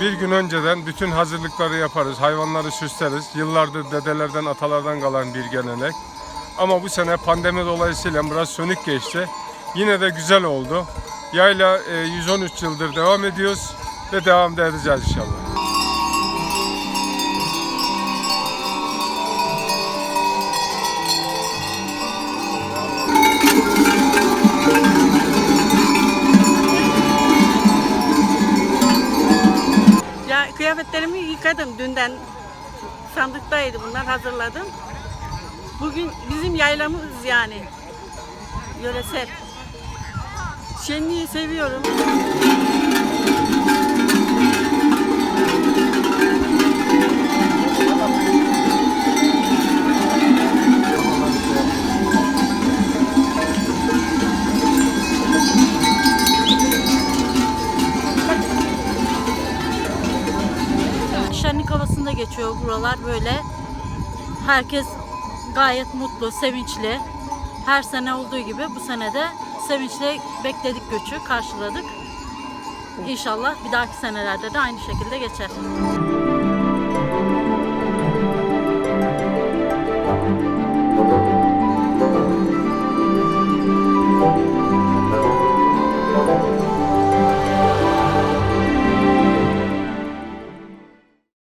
bir gün önceden bütün hazırlıkları yaparız. Hayvanları süsleriz. Yıllardır dedelerden, atalardan kalan bir gelenek. Ama bu sene pandemi dolayısıyla biraz sönük geçti. Yine de güzel oldu. Yayla e, 113 yıldır devam ediyoruz ve devam da edeceğiz inşallah. Kıyafetlerimi yıkadım dünden. Sandıktaydı bunlar hazırladım. Bugün bizim yaylamız yani. Yöresel. Şenliği seviyorum. Geçiyor buralar böyle. Herkes gayet mutlu, sevinçli. Her sene olduğu gibi bu sene de sevinçle bekledik göçü, karşıladık. İnşallah bir dahaki senelerde de aynı şekilde geçer.